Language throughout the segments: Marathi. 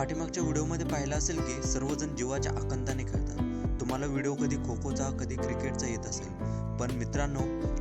पाठीमागच्या व्हिडिओमध्ये पाहिलं असेल की सर्वजण जीवाच्या आकंदाने खेळतात. तुम्हाला व्हिडिओ कधी खो खोचा कधी क्रिकेटचा येत असेल. पण मित्रांनो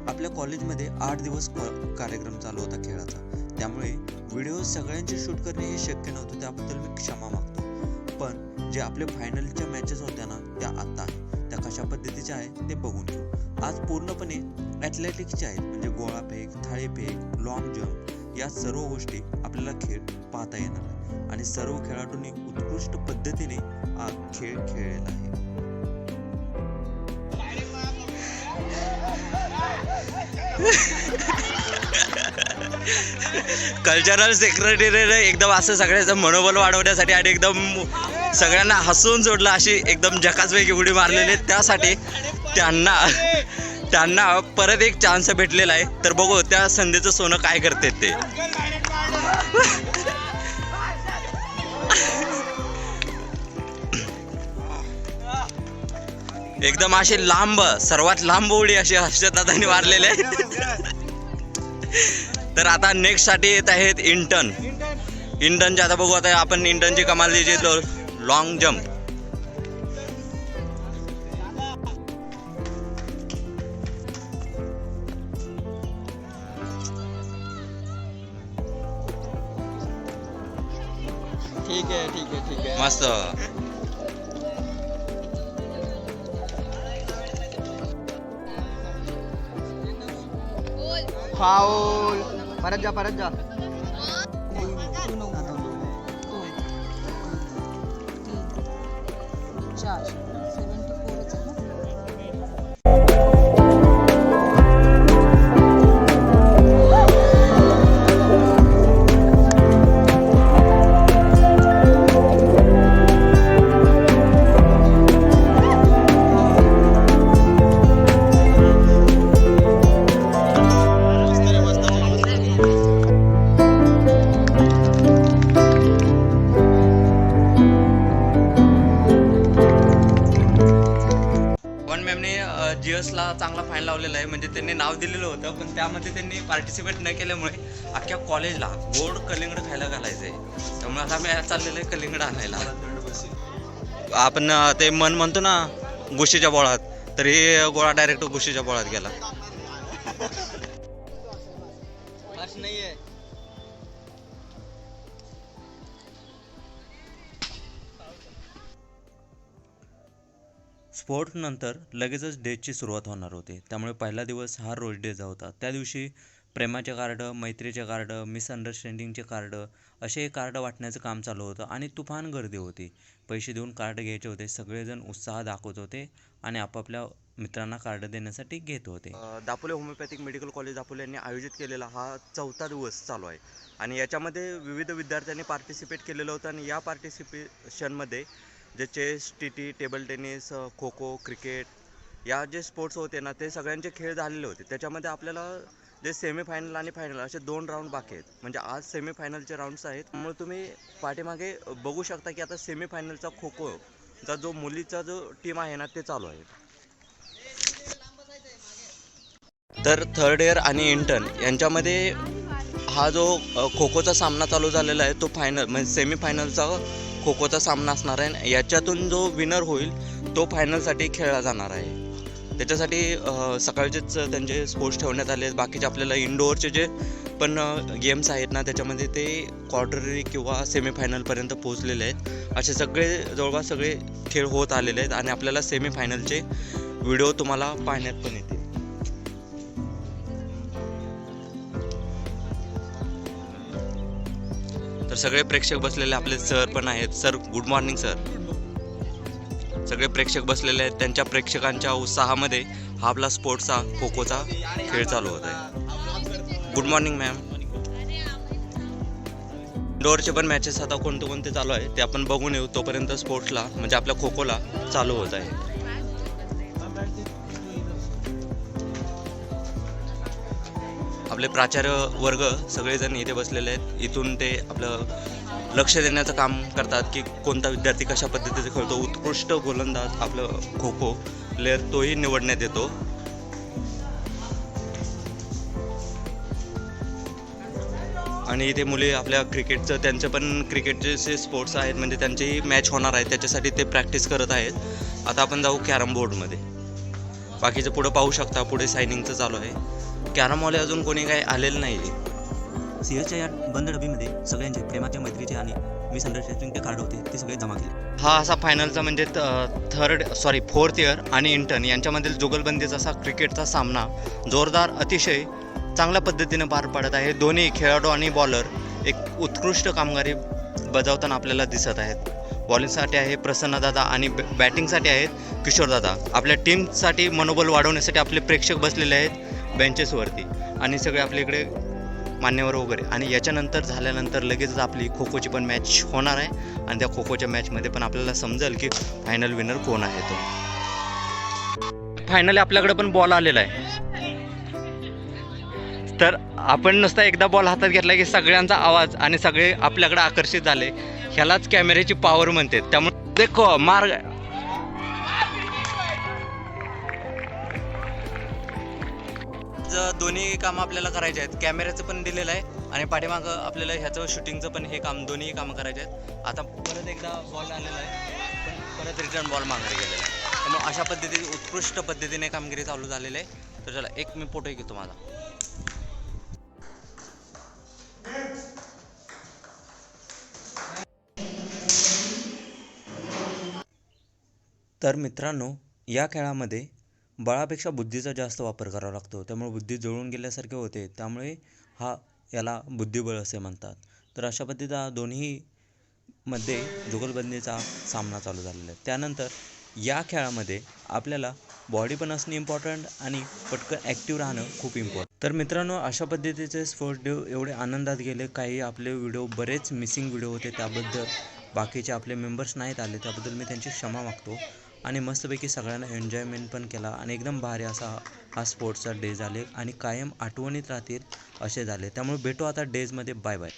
आपल्या कॉलेजमध्ये आठ दिवस कार्यक्रम चालू होता खेळाचा. त्यामुळे व्हिडिओ सगळ्यांचे शूट करणे हे शक्य नव्हतं त्याबद्दल मी क्षमा मागतो. पण जे आपले फायनलच्या मॅचेस होत्या ना त्या आत्ता आहेत. त्या कशा पद्धतीच्या आहेत ते बघून घेऊ. आज पूर्णपणे ॲथलेटिक्सचे आहेत. म्हणजे गोळाफेक थाळीफेक लॉंग जम्प या सर्व गोष्टी आपल्याला खेळ पाहता येणार आहे आणि सर्व खेळाडूंनी उत्कृष्ट पद्धतीने हा खेळ खेळलेला आहे. कल्चरल सेक्रेटरीने एकदम असं सगळ्याचं मनोबल वाढवण्यासाठी आणि एकदम सगळ्यांना हसून सोडलं अशी एकदम झकासपैकी उडी मारलेली त्यासाठी त्यांना त्यांना परत एक चान्स भेटलेला आहे. तर बघू त्या संधीचं सोनं काय करते ते. एकदम अशी लांब सर्वात लांब उडी अशी हर्षदादांनी मारलेली आहे. तर आता नेक्स्टसाठी येत आहेत इंटर्न इंटर्नचे आता बघू आता आपण इंटर्नची कमाल द्यायची लॉंग जम्प ठीक आहे ठीक आहे ठीक आहे. मस्त. फाऊल. परत जा परत जा. मॅमने जीएसला चांगला फाईन लावलेला आहे. म्हणजे त्यांनी नाव दिलेलं होतं पण त्यामध्ये त्यांनी पार्टिसिपेट न केल्यामुळे अख्ख्या कॉलेजला गोड कलिंगड खायला घालायचं आहे त्यामुळे आता मी चाललेलं आहे कलिंगड आणायला. आपण ते मन म्हणतो ना गुशीच्या बोळात तर हे गोळा डायरेक्ट गुशीच्या बोळात गेला. स्पोर्ट नंतर लगेचच डेजची सुरुवात होणार होती. त्यामुळे पहिला दिवस हा रोज डेचा होता. त्या दिवशी प्रेमाचे कार्ड मैत्रीचे कार्ड मिसअंडरस्टँडिंगचे कार्ड असे कार्ड वाटण्याचं काम चालू होतं आणि तुफान गर्दी होती. पैसे देऊन कार्ड घ्यायचे होते. सगळेजण उत्साह दाखवत होते आणि आपापल्या मित्रांना कार्ड देण्यासाठी घेत होते. अ, Dapoli homeopathic medical college Dapoli यांनी आयोजित केलेला हा चौथा दिवस चालू आहे. आणि याच्यामध्ये विविध विद्यार्थ्यांनी पार्टिसिपेट केलेलं होतं आणि या पार्टिसिपेशनमध्ये जे chess T T table tennis kho kho cricket या जे स्पोर्ट्स होते ना ते सगळ्यांचे खेळ झालेले होते. त्याच्यामध्ये आपल्याला जे सेमीफायनल आणि फायनल असे दोन राऊंड बाकी आहेत. म्हणजे आज सेमीफायनलचे राऊंड्स आहेत. त्यामुळे तुम्ही पाठीमागे बघू शकता की आता सेमीफायनलचा खो खोचा जो मुलीचा जो टीम आहे ना ते चालू आहे. तर थर्ड इयर आणि इंटर्न यांच्यामध्ये हा जो खो खोचा सामना चालू झालेला आहे तो फायनल म्हणजे सेमीफायनलचा खो खोचा सामना असणार आहे. आणि याच्यातून जो विनर होईल तो फायनलसाठी खेळला जाणार आहे. त्याच्यासाठी सकाळचेच त्यांचे स्पोर्ट्स ठेवण्यात आले आहेत बाकीचे आपल्याला इंडोअरचे जे पण गेम्स आहेत ना त्याच्यामध्ये ते क्वार्टरी किंवा सेमीफायनलपर्यंत पोहोचलेले आहेत. असे सगळे जवळपास सगळे खेळ होत आलेले आहेत आणि आपल्याला सेमीफायनलचे व्हिडिओ तुम्हाला पाहण्यात पण येतील. तर सगळे प्रेक्षक बसलेले आपले सर पण आहेत. सर गुड मॉर्निंग सर सगळे प्रेक्षक बसलेले आहेत. त्यांच्या प्रेक्षकांच्या उत्साहामध्ये हा आपला स्पोर्ट्सचा खो खोचा खेळ चालू होत आहे. गुड मॉर्निंग मॅम इंडोअरचे पण मॅचेस आता कोणते कोणते चालू आहे ते आपण बघून येऊ. तोपर्यंत स्पोर्ट्सला म्हणजे आपल्या खो खोला चालू होत आहे. आपले प्राचार्य वर्ग सगळेजण इथे बसलेले आहेत. इथून ते आपलं लक्ष देण्याचं काम करतात की कोणता विद्यार्थी कशा पद्धतीचं खेळतो. उत्कृष्ट गोलंदाज आपलं खो खो प्लेअर तोही निवडण्यात येतो. आणि आणि इथे मुली आपल्या क्रिकेटचं त्यांचे पण क्रिकेटचे जे स्पोर्ट्स आहेत म्हणजे त्यांचीही मॅच होणार आहे त्याच्यासाठी ते प्रॅक्टिस करत आहेत. आता आपण जाऊ कॅरम बोर्डमध्ये. बाकीचं पुढं पाहू शकता पुढे सायनिंगचं चालू आहे. कॅरमवाले अजून कोणी काही आलेलं नाही आहे सीएसच्या या बंद डबीमध्ये सगळ्यांचे प्रेमाचे मैत्रीचे आणि मिसअंडरस्टँडिंगचे कार्ड होते ते सगळे जमा केले. हा असा फायनलचा म्हणजे थर्ड सॉरी फोर्थ इयर आणि इंटर्न यांच्यामधील जुगलबंदीचा असा क्रिकेटचा सामना जोरदार अतिशय चांगल्या पद्धतीने पार पडत आहे. दोन्ही खेळाडू आणि बॉलर एक उत्कृष्ट कामगिरी बजावताना आपल्याला दिसत आहेत. बॉलिंगसाठी आहे प्रसन्नदादा आणि बॅटिंगसाठी आहेत किशोरदादा आपल्या टीमसाठी मनोबल वाढवण्यासाठी आपले प्रेक्षक बसलेले आहेत. बेंचेसवरती आणि सगळे आपल्या इकडे मान्यवर वगैरे. आणि याच्यानंतर झाल्यानंतर लगेचच आपली खो खोची पण मॅच होणार आहे. आणि त्या खो खोच्या मॅचमध्ये पण आपल्याला समजेल की फायनल विनर कोण आहे तो. फायनली आपल्याकडे पण बॉल आलेला आहे. तर आपण नुसता एकदा बॉल हातात घेतला की सगळ्यांचा आवाज आणि सगळे आपल्याकडे आकर्षित झाले. ह्यालाच कॅमेऱ्याची पॉवर म्हणते त्यामुळे देखो मार्ग ज- दोन्ही काम आपल्याला करायचे आहेत. कॅमेऱ्याचं पण दिलेलं आहे आणि पाठीमागं आपल्याला ह्याचं शूटिंगचं पण हे काम दोन्ही कामं करायचे आहेत. आता परत एकदा बॉल आलेला आहे. पण परत रिटर्न बॉल माघारी गेलेला आहे. त्यामुळे अशा पद्धतीने उत्कृष्ट पद्धतीने कामगिरी चालू झालेली आहे. तर चला एक मी फोटो घेतो माझा. तर मित्रांनो या खेळामध्ये बळापेक्षा बुद्धीचा जास्त वापर करावा लागतो. त्यामुळे बुद्धी जळून गेल्यासारखे होते. त्यामुळे हा याला बुद्धिबळ असे म्हणतात. तर अशा पद्धतीचा दोन्ही मध्ये जुगलबंदीचा सामना चालू झालेला आहे. त्यानंतर या खेळामध्ये आपल्याला बॉडी पण असणे इम्पॉर्टंट आणि पटकन ॲक्टिव्ह राहणं खूप इम्पॉर्टंट तर मित्रांनो अशा पद्धतीचे स्पोर्ट्स डे एवढे आनंदात गेले. काही आपले व्हिडिओ बरेच मिसिंग व्हिडिओ होते. त्याबद्दल बाकीचे आपले मेंबर्स नाहीत आले. त्याबद्दल मी त्यांची क्षमा मागतो. आणि मस्तपैकी सगळ्यांना एन्जॉयमेंट पण केला आणि एकदम भारी असा हा स्पोर्ट्सचा डे झाले आणि कायम आठवणीत राहतील असे झाले. त्यामुळे भेटू आता डेजमध्ये बाय बाय